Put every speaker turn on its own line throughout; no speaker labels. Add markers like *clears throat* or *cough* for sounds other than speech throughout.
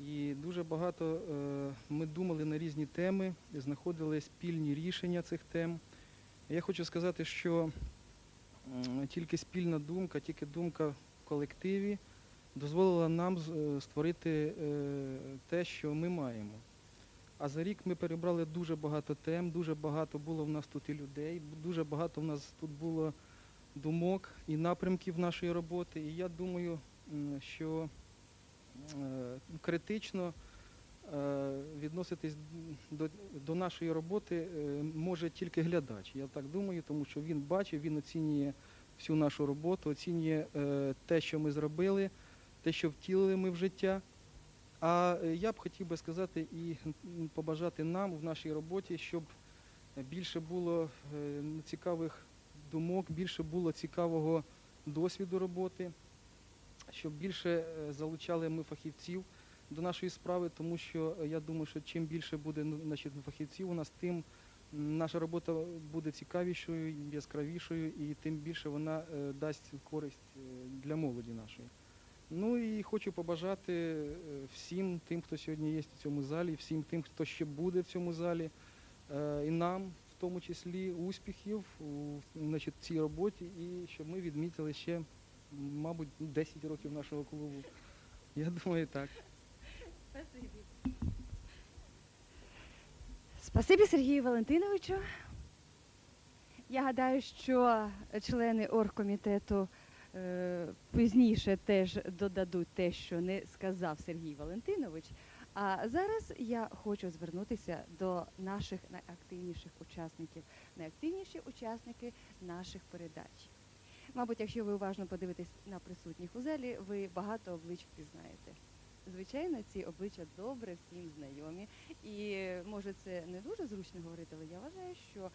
І дуже багато е, ми думали на різні теми, знаходили спільні рішення цих тем. Я хочу сказати, що тільки спільна думка, тільки думка в колективі дозволила нам е, створити е, те, що ми маємо. А за рік ми перебрали дуже багато тем, дуже багато було в нас тут і людей, дуже багато в нас тут було думок і напрямків нашої роботи. І я думаю, що критично е, відноситись до, до нашої роботи е, може тільки глядач. Я так думаю, тому що він бачить, він оцінює всю нашу роботу, оцінює е, те, що ми зробили, те, що втілили ми в життя. А е, я б хотів би сказати і побажати нам в нашій роботі, щоб більше було е, цікавих думок, більше було цікавого досвіду роботи, щоб більше е, залучали ми фахівців до нашої справи, тому що е, я думаю, що чим більше буде ну, значить, фахівців у нас, тим наша робота буде цікавішою, яскравішою, і тим більше вона е, дасть користь для молоді нашої. Ну і хочу побажати всім тим, хто сьогодні є в цьому залі, всім тим, хто ще буде в цьому залі, і нам, в тому числі, успіхів у значить, цій роботі, і щоб ми відмітили ще, мабуть, 10 років нашого клубу. Я думаю, так.
Спасибі Сергію Валентиновичу. Я гадаю, що члени оргкомітету е, пізніше теж додадуть те, що не сказав Сергій Валентинович. А зараз я хочу звернутися до наших найактивніших учасників, найактивніші учасники наших передач. Мабуть, якщо ви уважно подивитесь на присутніх у залі, ви багато облич пізнаєте. Звичайно, ці обличчя добре всім знайомі. І може це не дуже зручно говорити, але я вважаю, що е,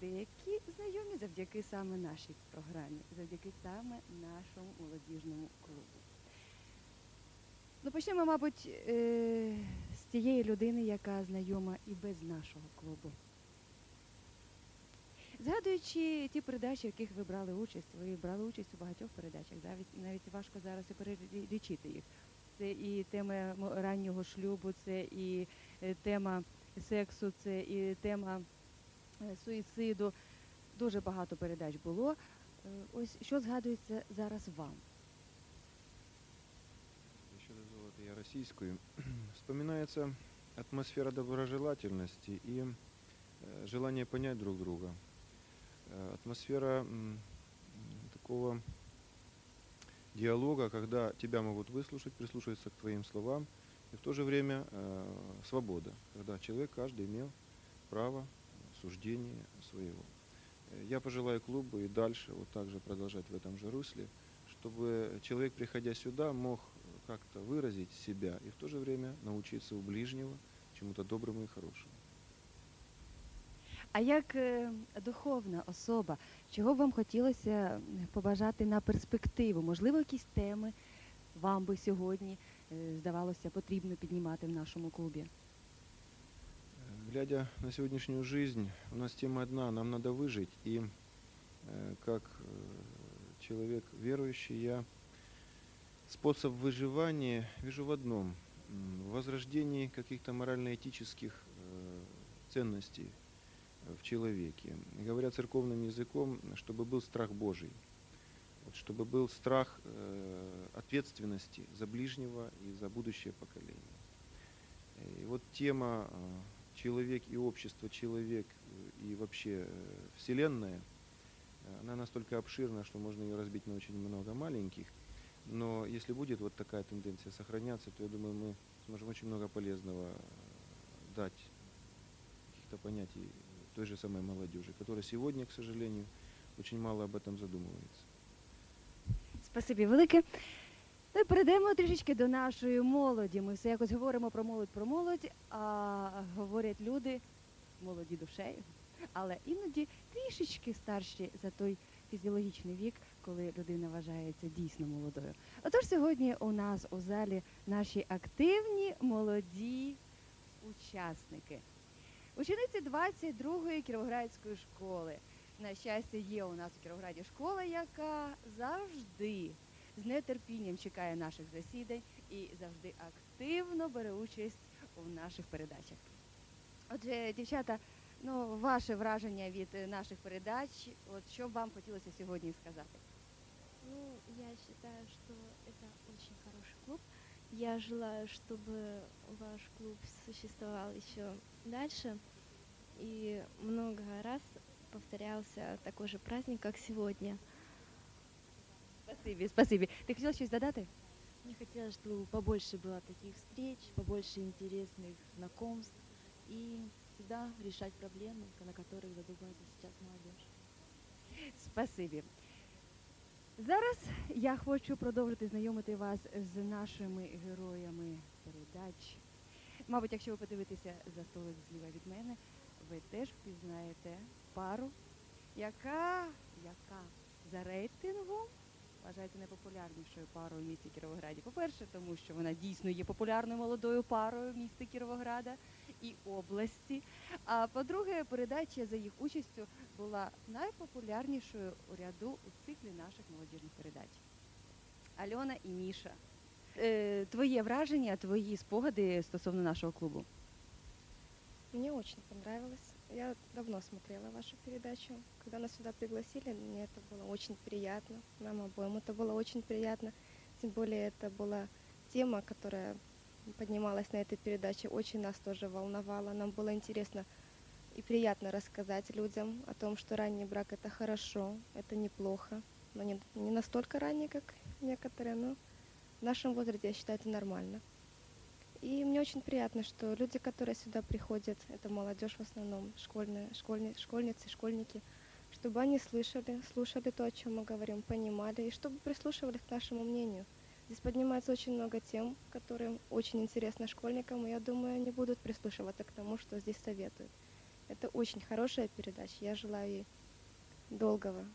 деякі знайомі завдяки саме нашій програмі, завдяки саме нашому молодіжному клубу. Ну, почнемо, мабуть, е, з тієї людини, яка знайома і без нашого клубу. Згадуючи ті передачі, в яких ви брали участь, ви брали участь у багатьох передачах, навіть навіть важко зараз і перелічити їх. Це і тема раннього шлюбу, це і е, тема сексу, це і тема е, суїциду. Дуже багато передач було. Е, Ось що згадується зараз вам?
Еще дозволите я российскую. *clears throat* Вспоминается атмосфера доброжелательности и э, желание понять друг друга. Атмосфера такого диалога, когда тебя могут выслушать, прислушаться к твоим словам, и в то же время э, свобода, когда человек каждый имел право суждения своего. Э, Я пожелаю клубу и дальше вот так же продолжать в этом же русле, чтобы человек, приходя сюда, мог как-то выразить себя и в то же время научиться у ближнего чему-то доброму и хорошему.
А як е, духовна особа, чого б вам хотілося м, побажати на перспективу? Можливо, якісь теми вам би сьогодні е, здавалося потрібно піднімати в нашому клубі?
Э, Глядя на сегодняшнюю жизнь, у нас тема одна, нам надо выжить. И э, как э, человек верующий, я способ выживания вижу в одном. м, В возрождении каких-то морально-этических э, ценностей э, в человеке. Говоря церковным языком, чтобы был страх Божий. Чтобы был страх э, ответственности за ближнего и за будущее поколение. И вот тема э, человек и общество, человек и вообще э, Вселенная, она настолько обширна, что можно ее разбить на очень много маленьких. Но если будет вот такая тенденция сохраняться, то я думаю, мы сможем очень много полезного дать, каких-то понятий той же самой молодежи, которая сегодня, к сожалению, очень мало об этом задумывается.
Спасибі велике. Ну перейдемо трішечки до нашої молоді. Ми все якось говоримо про молодь, про молодь, а говорять люди молоді душею, але іноді трішечки старші за той фізіологічний вік, коли людина вважається дійсно молодою. Отож, сьогодні у нас у залі наші активні молоді учасники. Учениці 22-ї Кіровоградської школи. На щастя, є у нас у Кіровограді школа, яка завжди з нетерпінням чекає наших засідань і завжди активно бере участь у наших передачах. Отже, дівчата, ну ваше враження від е, наших передач, от що б вам хотілося сьогодні сказати?
Ну, я считаю, что это очень хороший клуб. Я желаю, чтобы ваш клуб существовал еще дальше и много раз повторялся такой же праздник, как сегодня.
Спасибі, спасибі. Ти хотіла щось додати?
Мне хотелось, чтобы побольше было таких встреч, побольше интересных знакомств и всегда решать проблемы, на которых задумывается сейчас молодежь.
Спасибі. Зараз я хочу продовжити знайомити вас з нашими героями передач. Мабуть, якщо ви подивитеся за столик зліва від мене, ви теж впізнаєте пару, яка, яка за рейтингом вважається найпопулярнішою парою в місті Кіровограді. По-перше, тому що вона дійсно є популярною молодою парою в місті Кіровограда і області. А по-друге, передача за їх участю була найпопулярнішою у ряду у циклі наших молодіжних передач. Альона і Міша. Е, твоє враження, твої спогади стосовно нашого клубу.
Мне очень понравилось. Я давно смотрела вашу передачу. Когда нас сюда пригласили, мне это было очень приятно. Нам обоим это было очень приятно. Тем более это была тема, которая поднималась на этой передаче, очень нас тоже волновала. Нам было интересно и приятно рассказать людям о том, что ранний брак это хорошо, это неплохо. Но не, не настолько ранний, как некоторые, но в нашем возрасте, я считаю, это нормально. И мне очень приятно, что люди, которые сюда приходят, это молодежь в основном, школьные, школьни- школьницы, школьники, чтобы они слышали, слушали то, о чем мы говорим, понимали, и чтобы прислушивались к нашему мнению. Здесь поднимается очень много тем, которые очень интересны школьникам, и я думаю, они будут прислушиваться к тому, что здесь советуют. Это очень хорошая передача. Я желаю ей долгого,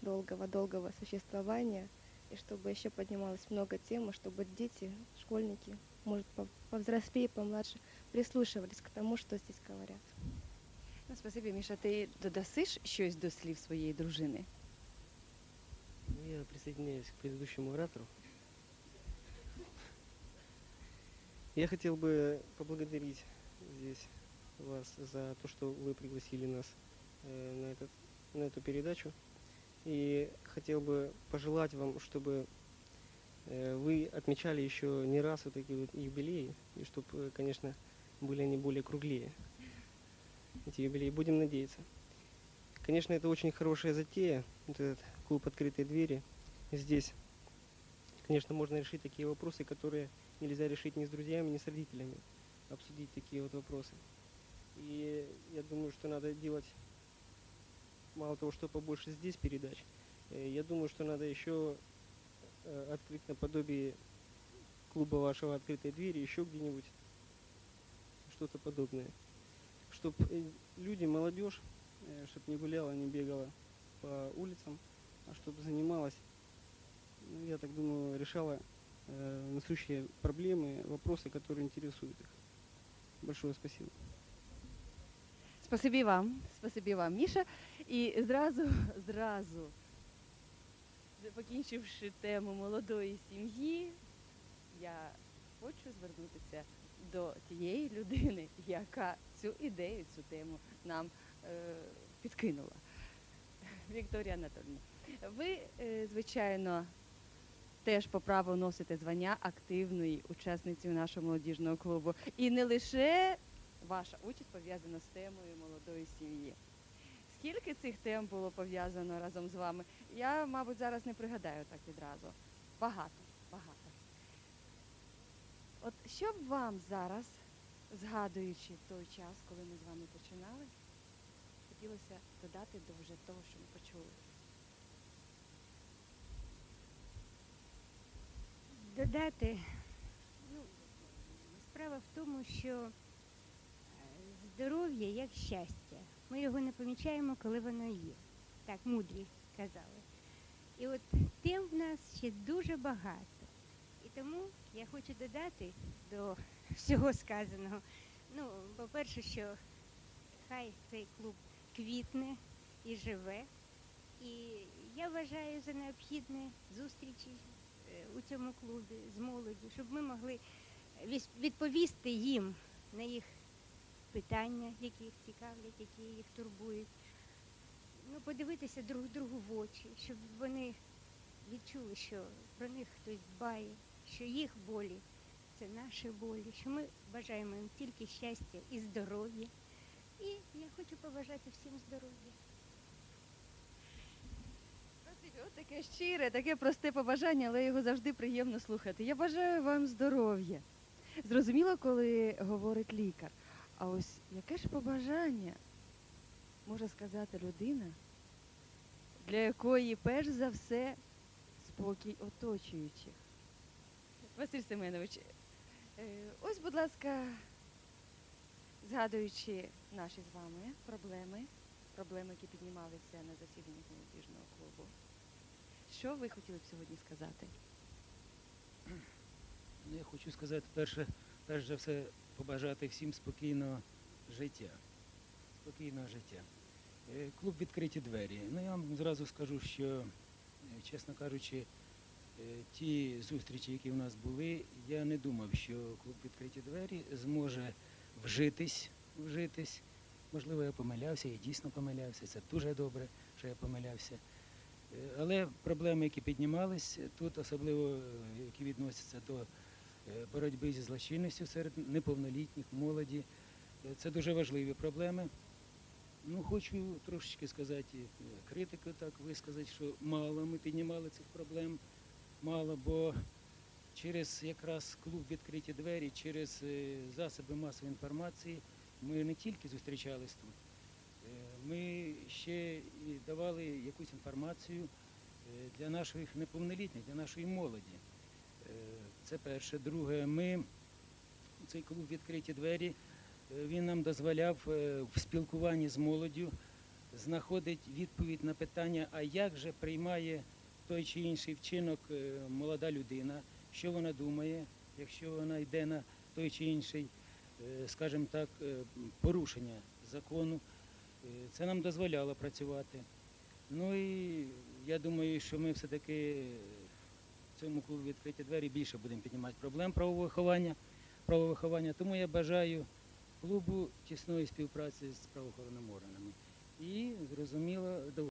долгого, долгого существования, и чтобы еще поднималось много тем, и чтобы дети, школьники, может, по- повзрослее, помладше, прислушивались к тому, что здесь говорят.
Ну, спасибі, Міша, ти додасиш щось до слів своєї дружини?
Ну, Я присоединяюсь к предыдущему оратору. Я хотел бы поблагодарить здесь вас за то, что вы пригласили нас э, на, этот, на эту передачу. И хотел бы пожелать вам, чтобы э, вы отмечали еще не раз вот такие вот юбилеи, и чтобы, конечно, были они более круглее. Эти юбилеи. Будем надеяться. Конечно, это очень хорошая затея, вот этот клуб «Открытые двери». Здесь, конечно, можно решить такие вопросы, которые нельзя решить ни с друзьями, ни с родителями. Обсудить такие вот вопросы. И я думаю, что надо делать мало того, что побольше здесь передач. э, Я думаю, что надо еще э, открыть наподобие клуба вашего «Открытые двери» еще где-нибудь что-то подобное. Чтобы люди, молодежь, чтобы не гуляла, не бегала по улицам, а чтобы занималась, ну, я так думаю, решала э, насущие проблемы, вопросы, которые интересуют их. Большое спасибо.
Спасибі вам, спасибі вам, Міша. І зразу, зразу, покінчивши тему молодої сім'ї, я хочу звернутися до тієї людини, яка цю ідею, цю тему нам е, підкинула. Вікторія Анатольовна, ви, е, звичайно, теж по праву носите звання активної учасниці нашого молодіжного клубу. І не лише ваша участь пов'язана з темою молодої сім'ї. Скільки цих тем було пов'язано разом з вами? Я, мабуть, зараз не пригадаю так відразу. Багато, багато. От що б вам зараз, згадуючи той час, коли ми з вами починали, хотілося додати до вже того, що ми почули?
додати. Ну, справа в тому, що е, здоров'я як щастя. Ми його не помічаємо, коли воно є. Так, мудрі казали. І от тем в нас ще дуже багато. І тому я хочу додати до всього сказаного. Ну, по-перше, що хай цей клуб квітне і живе. І я вважаю за необхідне зустрічі е, у цьому клубі з молоді, щоб ми могли віс- відповісти їм на їх питання, які їх цікавлять, які їх турбують. Ну, подивитися друг другу в очі, щоб вони відчули, що про них хтось дбає, що їх болі це наші болі, що ми бажаємо їм тільки щастя і здоров'я. І я хочу побажати всім здоров'я.
От таке щире, таке просте побажання, але його завжди приємно слухати. Я бажаю вам здоров'я. Зрозуміло, коли говорить лікар. А ось яке ж побажання може сказати людина, для якої перш за все спокій оточуючих? Василь Семенович, е, ось, будь ласка, згадуючи наші з вами проблеми, проблеми, які піднімалися на засіданнях молодіжного клубу. Що ви хотіли б сьогодні сказати?
Ну, я хочу сказати, перше, перш за все, побажати всім спокійного життя. Спокійного життя. Е, Клуб відкриті двері. Ну, я вам зразу скажу, що, е, чесно кажучи, е, ті зустрічі, які в нас були, я не думав, що клуб відкриті двері зможе вжитись, вжитись. Можливо, я помилявся, я дійсно помилявся. Це дуже добре, що я помилявся. Але проблеми, які піднімались тут, особливо які відносяться до боротьби зі злочинністю серед неповнолітніх, молоді, е, це дуже важливі проблеми. Ну, хочу трошечки сказати, е, критику так висказати, що мало ми піднімали цих проблем, мало, бо через якраз клуб відкриті двері, через е, засоби масової інформації ми не тільки зустрічались тут, е, ми ще і давали якусь інформацію е, для наших неповнолітніх, для нашої молоді. Це перше. Друге, ми цей клуб відкриті двері. е, Він нам дозволяв е, в спілкуванні з молоддю знаходити відповідь на питання, а як же приймає той чи інший вчинок е, молода людина, що вона думає, якщо вона йде на той чи інший, скажімо так, порушення закону. Це нам дозволяло працювати. Ну і я думаю, що ми все-таки цьому клубі відкриті двері більше будемо піднімати проблем правового виховання, правового виховання. Тому я бажаю клубу тісної співпраці з правоохоронними органами. І зрозуміло,